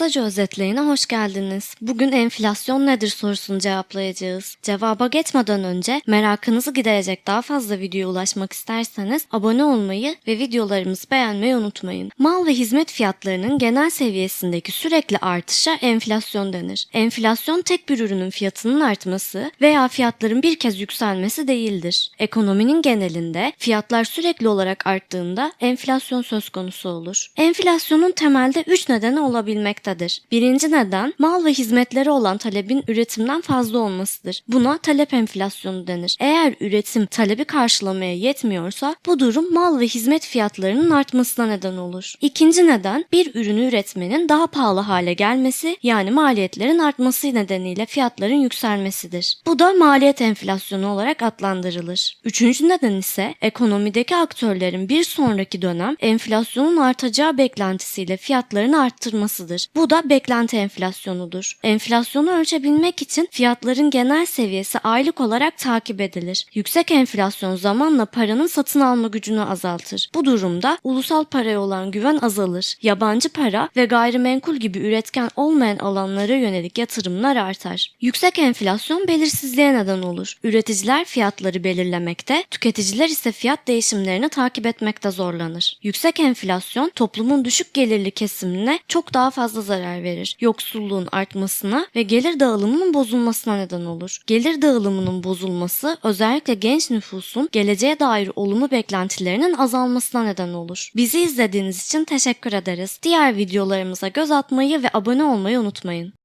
Kısaca özetleyine hoş geldiniz. Bugün enflasyon nedir sorusunu cevaplayacağız. Cevaba geçmeden önce merakınızı giderecek daha fazla videoya ulaşmak isterseniz abone olmayı ve videolarımızı beğenmeyi unutmayın. Mal ve hizmet fiyatlarının genel seviyesindeki sürekli artışa enflasyon denir. Enflasyon tek bir ürünün fiyatının artması veya fiyatların bir kez yükselmesi değildir. Ekonominin genelinde fiyatlar sürekli olarak arttığında enflasyon söz konusu olur. Enflasyonun temelde 3 nedeni olabilmektedir. Birinci neden mal ve hizmetlere olan talebin üretimden fazla olmasıdır. Buna talep enflasyonu denir. Eğer üretim talebi karşılamaya yetmiyorsa bu durum mal ve hizmet fiyatlarının artmasına neden olur. İkinci neden bir ürünü üretmenin daha pahalı hale gelmesi yani maliyetlerin artması nedeniyle fiyatların yükselmesidir. Bu da maliyet enflasyonu olarak adlandırılır. Üçüncü neden ise ekonomideki aktörlerin bir sonraki dönem enflasyonun artacağı beklentisiyle fiyatlarını arttırmasıdır. Bu da beklenti enflasyonudur. Enflasyonu ölçebilmek için fiyatların genel seviyesi aylık olarak takip edilir. Yüksek enflasyon zamanla paranın satın alma gücünü azaltır. Bu durumda ulusal paraya olan güven azalır. Yabancı para ve gayrimenkul gibi üretken olmayan alanlara yönelik yatırımlar artar. Yüksek enflasyon belirsizliğe neden olur. Üreticiler fiyatları belirlemekte, tüketiciler ise fiyat değişimlerini takip etmekte zorlanır. Yüksek enflasyon toplumun düşük gelirli kesimine çok daha fazla zarar verir. Yoksulluğun artmasına ve gelir dağılımının bozulmasına neden olur. Gelir dağılımının bozulması özellikle genç nüfusun geleceğe dair olumlu beklentilerinin azalmasına neden olur. Bizi izlediğiniz için teşekkür ederiz. Diğer videolarımıza göz atmayı ve abone olmayı unutmayın.